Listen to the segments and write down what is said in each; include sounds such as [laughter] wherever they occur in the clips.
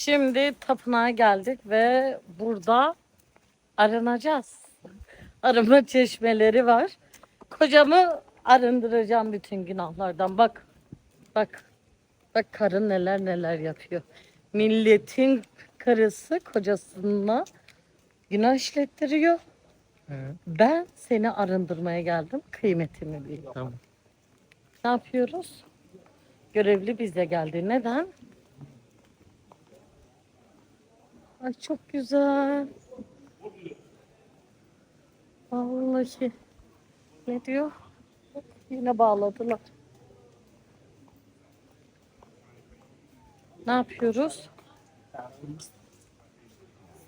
Şimdi tapınağa geldik ve burada arınacağız. Arınma çeşmeleri var. Kocamı arındıracağım bütün günahlardan. Bak, bak, bak karı neler neler yapıyor. Milletin karısı kocasına günah işlettiriyor. Evet. Ben seni arındırmaya geldim. Kıymetimi bil. Tamam. Ne yapıyoruz? Görevli bize geldi. Neden? Ay çok güzel. Vallahi. Ne diyor? Yine bağladılar. Ne yapıyoruz?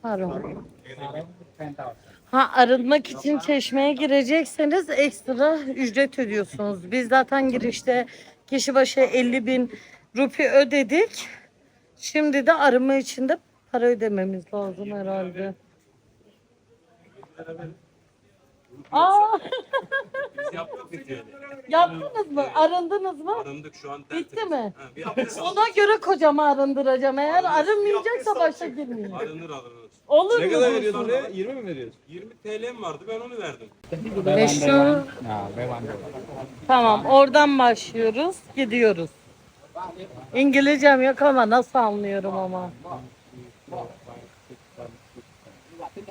Sarım. Ha arınmak için çeşmeye girecekseniz ekstra ücret ödüyorsunuz. Biz zaten girişte kişi başı 50 bin rupi ödedik. Şimdi de arınma için de para ödememiz lazım herhalde. Aa, Biz yaptık ritüeli. yaptınız mı? Arındınız mı? Arındık şu an Bitti tertemiz. mi? Ha, bir abdest aldık. Ona göre kocamı arındıracağım. Eğer arınmayacaksa başa girmeyeyim. Arınır alınır. Olur Ne mu? kadar veriyorsun oraya? 20 mi veriyorsun? 20 TL'm vardı ben onu verdim. Ve şu. Tamam oradan başlıyoruz. Gidiyoruz. İngilizcem yok ama nasıl anlıyorum ama.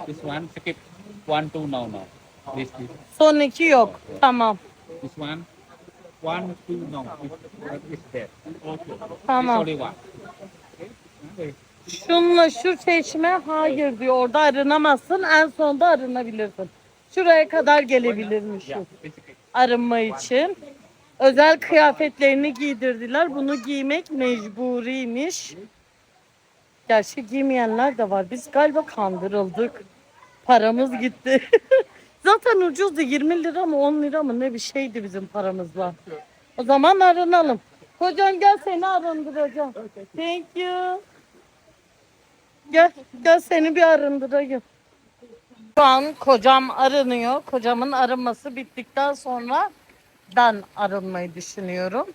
This one skip one two now now. This this Son iki yok. Tamam. this one one two now. This is there. Okay. This Tamam. only one. Okay. Şunla şu çeşme hayır diyor. Orada arınamazsın. En sonunda arınabilirsin. Şuraya kadar gelebilirmiş Yeah, basically. arınma için. Özel kıyafetlerini giydirdiler. Bunu giymek mecburiymiş. Gerçi giymeyenler de var. Biz galiba kandırıldık. Paramız gitti. [laughs] Zaten ucuzdu. 20 lira mı 10 lira mı ne bir şeydi bizim paramızla. O zaman arınalım. Kocam gel seni arındıracağım. Thank you. Gel, gel seni bir arındırayım. Şu an kocam arınıyor. Kocamın arınması bittikten sonra ben arınmayı düşünüyorum.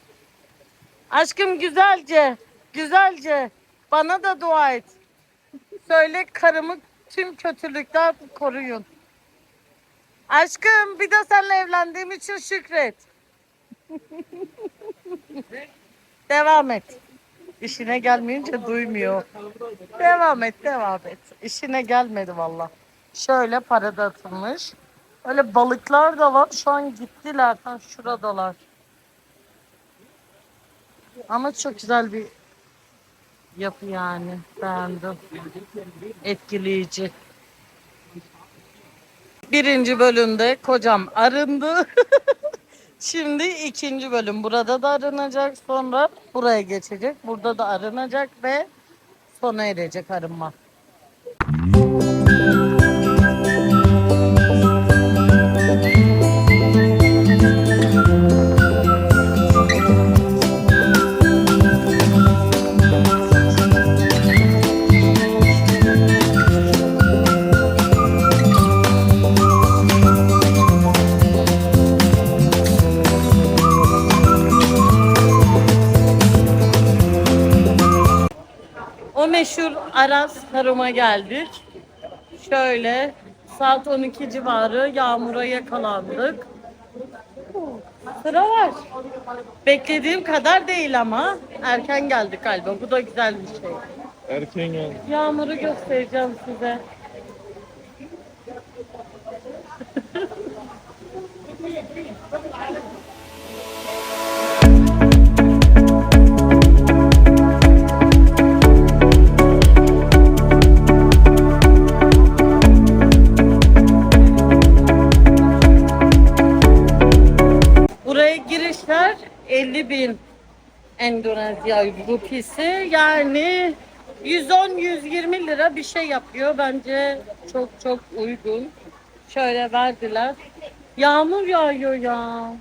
Aşkım güzelce, güzelce bana da dua et. Söyle karımı tüm kötülükten koruyun. Aşkım bir de seninle evlendiğim için şükret. devam et. İşine gelmeyince duymuyor. Devam et, devam et. İşine gelmedi valla. Şöyle para dağıtılmış. Öyle balıklar da var. Şu an gittiler. Ha, şuradalar. Ama çok güzel bir yapı yani. Beğendim. Etkileyici. Birinci bölümde kocam arındı. [laughs] Şimdi ikinci bölüm. Burada da arınacak. Sonra buraya geçecek. Burada da arınacak ve sona erecek arınma. Meşhur Aras Harum'a geldik. Şöyle saat 12 civarı yağmura yakalandık. Sıra var. Beklediğim kadar değil ama erken geldik galiba. Bu da güzel bir şey. Erken gel. Yağmuru göstereceğim size. [laughs] 50 bin Endonezya rupisi yani 110-120 lira bir şey yapıyor. Bence çok çok uygun. Şöyle verdiler. Yağmur yağıyor ya.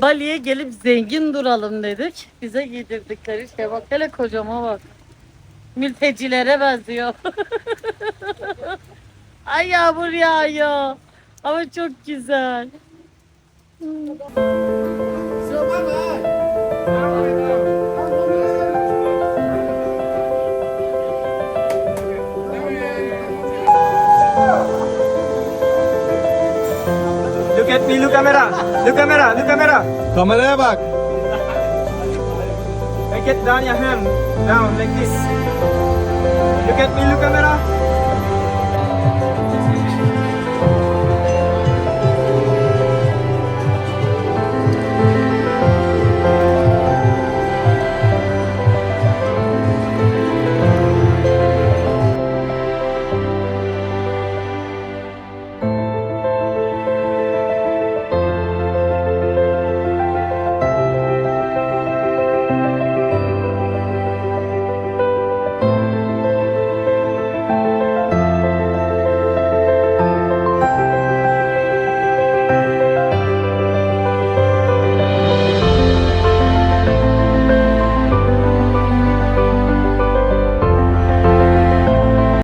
Bali'ye gelip zengin duralım dedik. Bize giydirdikleri şey bak hele kocama bak. Mültecilere benziyor. [laughs] Ay yağmur yağıyor. Ama çok güzel. Look at me, look camera, look camera, look camera. Kameraya back. Make it down your hand, down like this. Look at me, look camera.